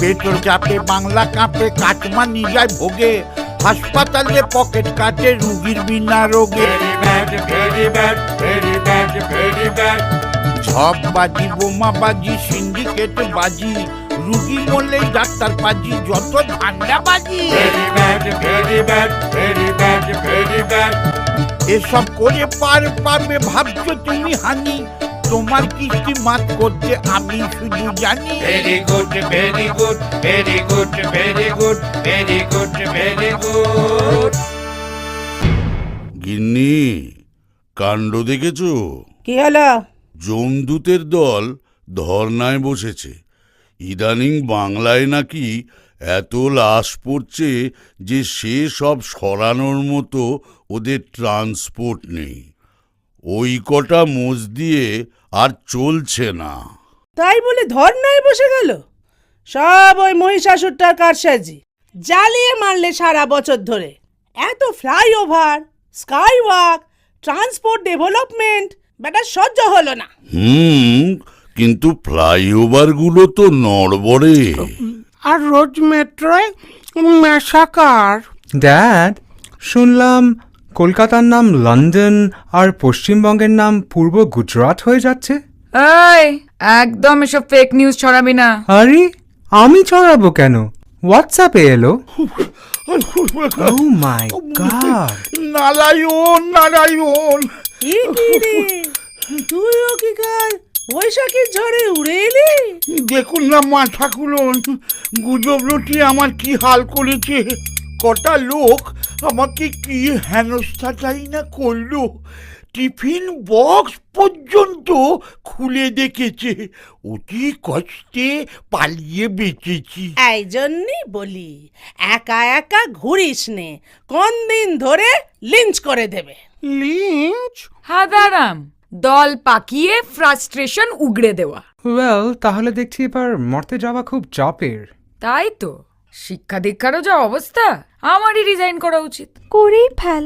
Petrol চাপে বাংলা কাঁপে কাটমা নিজায় ভোগে। হাসপাতালে পকেট কাটে রুগীর বিনা রোগে। সব বাজি বোমা বাজি সিন্ডিকেট বাজি। রুগী মরলেই ডাক্তার বাজি যত ঠান্ডা বাজি। এসব করে পার পাবে ভাবছ তুমি হানি। তোমার কিস্তি মাত করতে আমি শুধু জানি। Very good very good very good very good very good very good গিন্নি কাণ্ড দেখেছ? কি হলো? জমদূতের দল ধর্নায় বসেছে। ইদানিং বাংলায় নাকি এত লাশ পড়ছে যে সে সব সরানোর মতো ওদের ট্রান্সপোর্ট নেই। ওই কটা মোজ দিয়ে আর চলছে না। তাই বলে ধর্নায় বসে গেল? সব ওই মহিষাসুরটার কারসাজি। জ্বালিয়ে মারলে সারা বছর ধরে। এত flyover skywalk transport development বেটা সহ্য হলো না। হুম কিন্তু ফ্লাইওভারগুলো তো নড়বড়ে। আর রোজ মেট্রোয় মেশাকার ড্যাড শুনলাম কলকাতার নাম লন্ডন আর পশ্চিমবঙ্গের নাম পূর্ব গুজরাট হয়ে যাচ্ছে? এই একদম এসব ফেক নিউজ ছড়াবি না। আরে আমি ছড়াবো কেন? হোয়াটসঅ্যাপে এলো। Oh my God Narayan Narayan. কি কি তুইও কি বৈশাখীর ঝড়ে উড়ে এলি? দেখুন না মা ঠাকুরন গুজব রুটি আমার কি হাল করেছে? কটা লোক আমাকে কি হেনস্থাটাই না করল? টিফিন বক্স পর্যন্ত খুলে দেখেছে। অতি কষ্টে পালিয়ে বেঁচেছি। এই জন্যই বলি একা একা ঘুরিস নে কোন দিন ধরে লিঞ্চ করে দেবে। লিঞ্চ? হাদারাম দল পাকিয়ে ফ্রাস্ট্রেশন উগড়ে দেওয়া। ওয়েল তাহলে দেখছি এবার মরতে যাওয়া খুব চাপের। তাই তো। শিক্ষা দীক্ষারও যা অবস্থা আমারই রিজাইন করা উচিত। করেই ফেল।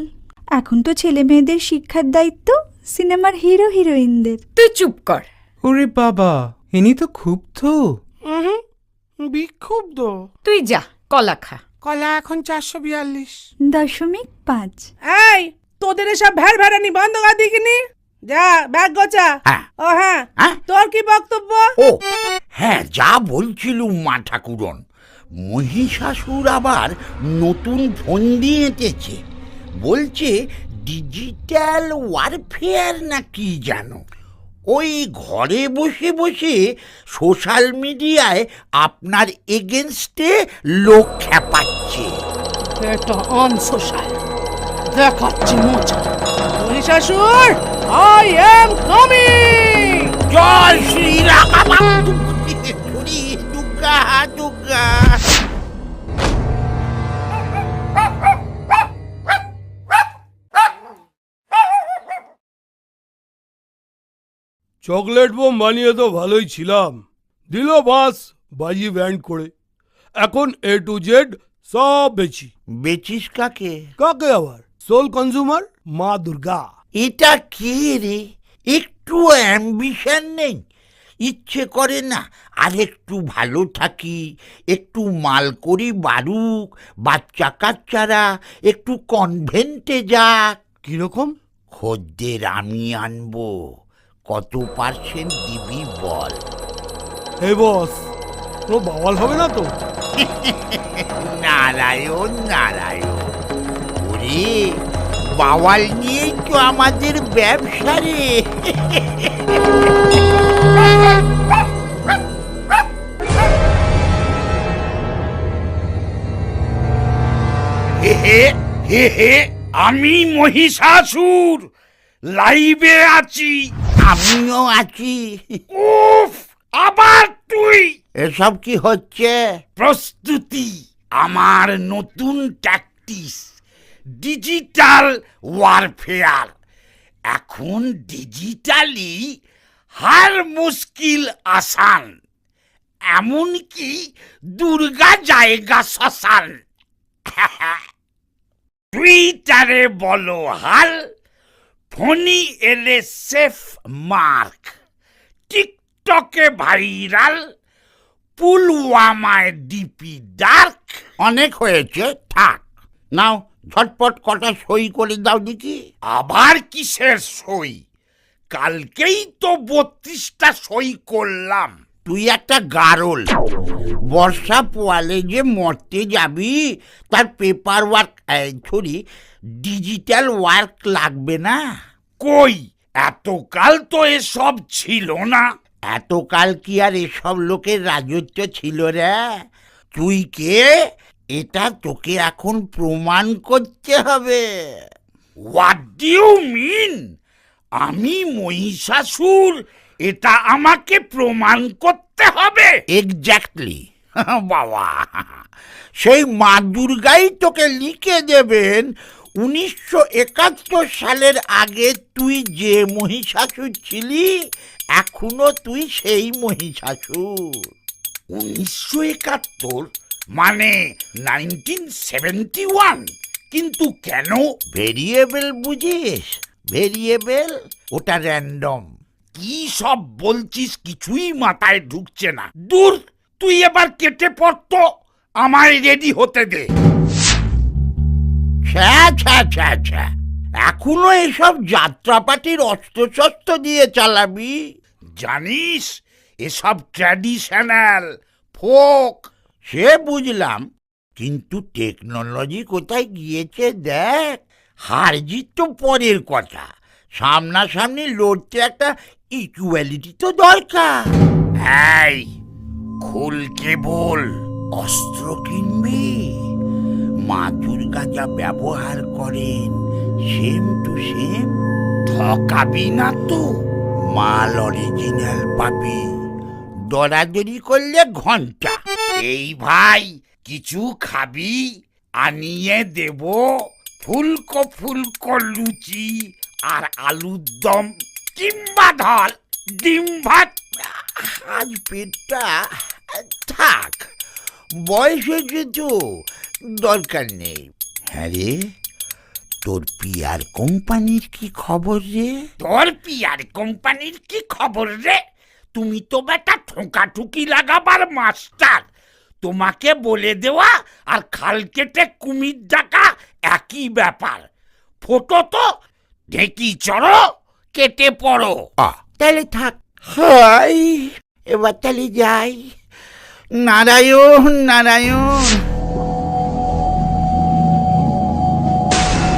এখন তো ছেলে মেয়েদের শিক্ষার দায়িত্ব সিনেমার হিরো হিরোইনদের। তুই চুপ কর। ওরে বাবা ইনি তো ক্ষুব্ধ। বিক্ষুব্ধ। তুই যা কলা খা। কলা এখন চারশো বিয়াল্লিশ। দশমিক পাঁচ। এই তোদের এসব ভ্যার ভ্যারানি বন্ধ কর দিকিনি যা ব্যাগ গোছা। হ্যাঁ। ও হ্যাঁ হ্যাঁ? তোর কি বক্তব্য? ও হ্যাঁ যা বলছিলুম মা ঠাকুরন। মহিষাসুর আবার নতুন ফোন দিয়ে এঁটেছে। বলছে ডিজিটাল ওয়ারফেয়ার না কি জানো? ওই ঘরে বসে বসে সোশ্যাল মিডিয়ায় আপনার এগেনস্টে লোক খেপাচ্ছে এটা আনসোশাল দেখাচ্ছি মহিষাসুর আই এম কামিং জয় শ্রীরাম চকলেট বোম বানিয়ে তো ভালোই ছিলাম। দিল বাস বাজি ব্যান্ড করে। এখন এ টু জেড সব বেচি। বেচিস কাকে? কাকে আবার? সোল কনজিউমার মা দুর্গা। এটা কে রে? একটু অ্যাম্বিশন নেই। ইচ্ছে করে না। আর একটু ভালো থাকি একটু মাল করি বারুক বাচ্চা কাচ্চারা একটু কনভেন্টে যাক। কীরকম? খদ্দের আমি আনব। কত পার্সেন্ট দিবি বল। হে বস কোনো বাওয়াল হবে না তো? নারায়ণ নারায়ণ। ওরে বাওয়াল নিয়েই তো আমাদের ব্যবসা রে। হে হে আমি মহিষাসুর। লাইভে আছি। আমিও আছি। উফ আবার তুই। এসব কি হচ্ছে? প্রস্তুতি আমার নতুন ট্যাকটিস ডিজিটাল ওয়ারফেয়ার এখন ডিজিটালি হার মুশকিল আসান এমনকি দুর্গা জায়গা শ্মশান টুইটারে বলো হাল ফোনি এলে সেফ মার্ক টিকটকে ভাইরাল পুলওয়ামায় ডিপি ডার্ক। অনেক হয়েছে থাক। নাও ঝটপট কটা সই করে দাও দেখি। আবার কিসের সই? কালকেই তো বত্রিশটা সই করলাম। তুই একটা গারল। বর্ষা পোয়ালে যে মরতে যাবি তার paper work sorry digital work লাগবে না? কই? এতকাল তো এসব ছিল না। এতকাল কি আর এসব লোকের রাজত্ব ছিল রে? তুই কে? এটা তোকে এখন প্রমাণ করতে হবে। হোয়াট ডিউ মিন আমি মহিষাসুর এটা আমাকে প্রমাণ করতে হবে। এক্স্যাক্টলি বাবা সেই মা দুর্গাই তোকে লিখে দেবেন উনিশশো একাত্তর সালের আগে তুই যে মহিষাসুর ছিলি এখনও তুই সেই মহিষাসুর। উনিশশো একাত্তর মানে নাইনটিন সেভেন্টি ওয়ান। কিন্তু কেন? ভেরিয়েবল বুঝিস? ভেরিয়েবল? ওটা র্যান্ডম কি সব বলছিস? কিছুই মাথায় ঢুকছে না। দূর, তুই এবার কেটে পড়তো আমায় রেডি হতে দে। ছ্যা ছ্যা ছ্যা এখনও এসব যাত্রাপাটির অস্ত্রশস্ত্র দিয়ে চালাবি? জানিস, এসব ট্র্যাডিশনাল ফোক সে বুঝলাম। কিন্তু টেকনোলজি কোথায় গিয়েছে দেখ। হার জিত তো পরের কথা। সামনাসামনি লড়তে একটা ইকুয়ালিটি তো দরকার। এই খুলকে বল অস্ত্র কিনবি। মা দুর্গা যা ব্যবহার করেন সেম টু সেম ঠকাবি না তো মাল অরিজিনাল পাবি। দরাদরি করলে ঘণ্টা। এই ভাই কিছু খাবি আনিয়ে দেব। ফুলকো ফুলকো লুচি আর আলুর দম কিংবা ধর ডিম ভাত। আজ পেটটা থাক, বয়স হয়েছে তো, দরকার নেই। হ্যাঁ রে, তোর পিয়ার কোম্পানির কি খবর রে? তোর পিয়ার কোম্পানির কি খবর রে? তুমি তো বেটা ঠোকাঠুকি লাগাবার মাস্টার। তোমাকে বলে দেওয়া আর খাল কেটে কুমির ডাকা একই ব্যাপার। ফটো তো ঢেকি চড়ো কেটে পড়ো। তাহলে থাক। হাই এবার তাহলে যাই। নারায়ণ নারায়ণ।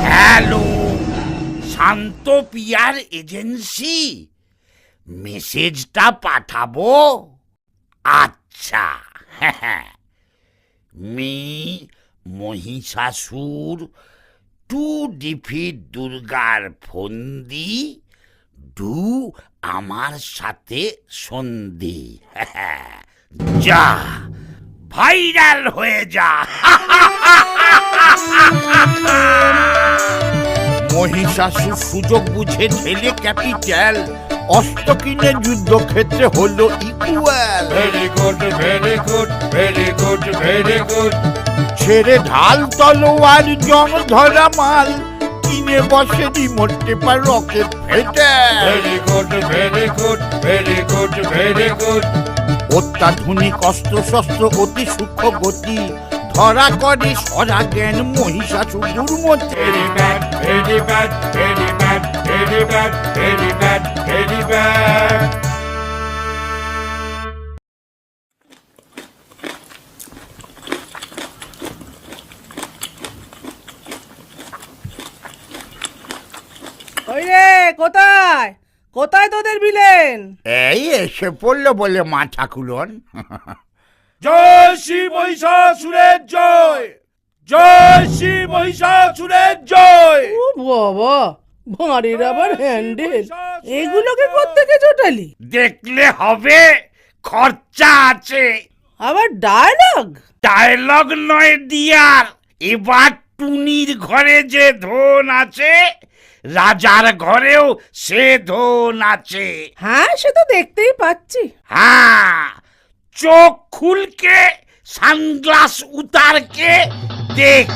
হ্যালো শান্ত পিয়ার এজেন্সি মেসেজটা পাঠাবো? আচ্ছা হ্যাঁ হ্যাঁ। মি মহিষাসুর টু ডিফিট দুর্গার ফন্দি ডু আমার সাথে সন্ধি। যা ভাইরাল হয়ে যা। মহিষাসুর সুযোগ বুঝে ছেলে ক্যাপিটাল। অস্ত্র কিনে যুদ্ধক্ষেত্রে হলো equal very good very good very good very good ছেড়ে ঢাল তলোয়ার জং ধরা মাল কিনে বসে রিমোট টেপার রকেট ফেটে। Very good very good very good very good অত্যাধুনিক অস্ত্র শস্ত্র অতি সূক্ষ্ম গতি ধরা করে সরা জ্ঞান Mahishasur দুর্মতি very bad very bad very very bad very bad ওই রে কোথায়? কোথায় তোদের বিলেন এই এসে পড়ল বলে মা ঠাকুরন। জয় শ্রী মহিষাসুরের জয়। জয় শ্রী মহিষাসুরের জয়। ও বাবা ভাঁড়ের আবার হ্যান্ডেল এগুলোকে কোত্থেকে জোটালি? দেখলে হবে খরচা আছে। আবার ডায়লগ ডায়লগ নয় দিয়ার এবার টুনির ঘরে যে ধন আছে রাজার ঘরেও সে ধন আছে। হ্যাঁ সে তো দেখতেই পাচ্ছি। হ্যাঁ চোখ খুলকে সানগ্লাস উতারকে দেখ।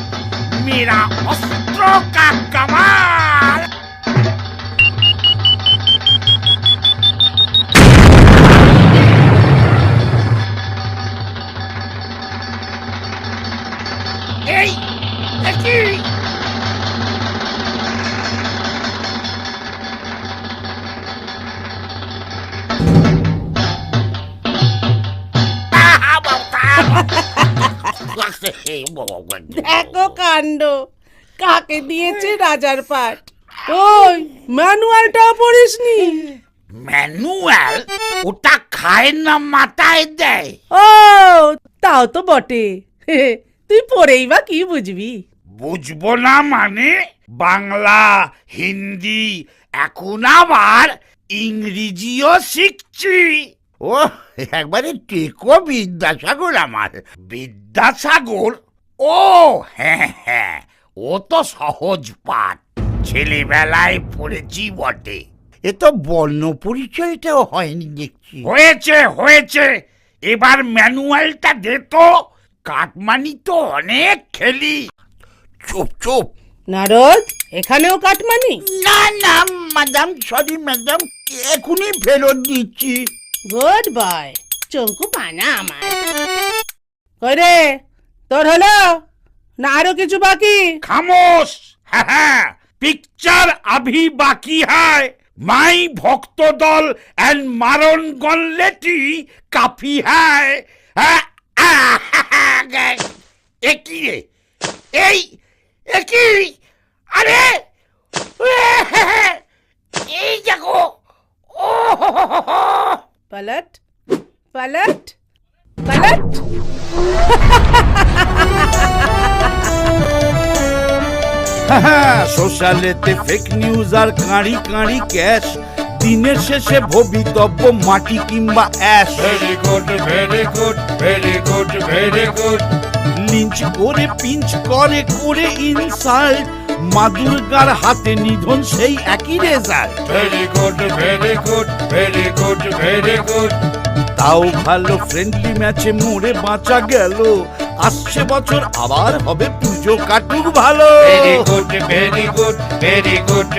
mira, otro cacamal. ¡Ey! ¡Aquí! দেখি কাণ্ড। কাকে দিয়েছে রাজার পাট? ওই ম্যানুয়ালটাও পড়িসনি? ম্যানুয়াল? ওটা খায় না মাথায় দেয়। ও তাও তো বটে। তুই পড়েই বা কি বুঝবি? বুঝব না মানে বাংলা হিন্দি এখন আবার ইংরেজিও শিখছি। ও একবারে টেকো বিদ্যাসাগর আমার। বিদ্যাসাগর? ও হ্যাঁ হ্যাঁ ও তো সহজ পাঠ। ছেলেবেলায় পড়েছি বটে। এ তো বর্ণ পরিচয়টাও হয়নি দেখছি। হয়েছে হয়েছে। এবার ম্যানুয়ালটা দে তো। কাটমানি তো অনেক খেলি। চুপ চুপ। নারদ এখানেও কাটমানি? না না ম্যাডাম সরি ম্যাডাম এখনই ফেরত দিচ্ছি। গুড বয় চঙ্কু পানা আমার। কই রে? তোর হলো? না আরও কিছু বাকি? খামোশ। হ্যাঁ হ্যাঁ। পিকচার আভি বাকি হায়। মাই ভক্ত দল এন্ড মারণ গনলেটি কাফি হায়। হ্যাঁ, আহ, এ কি রে? এই এ কি? আরে এই দেখো ও পলট পলট পলট সোশ্যালেতে ফেক নিউজ আর কাঁড়ি কাঁড়ি ক্যাশ দিনের শেষে ভবিতব্য মাটি কিংবা ash very good very good very good very good lynch করে পিঞ্চ করে করে ইনসাল্ট মা দুর্গার হাতে নিধন সেই একই result very good very good very good very good তাও ভালো ফ্রেন্ডলি ম্যাচে মরে বাঁচা গেল। আসছে বছর, আবার হবে পুজো, কাটুক ভালো। Very good very good very good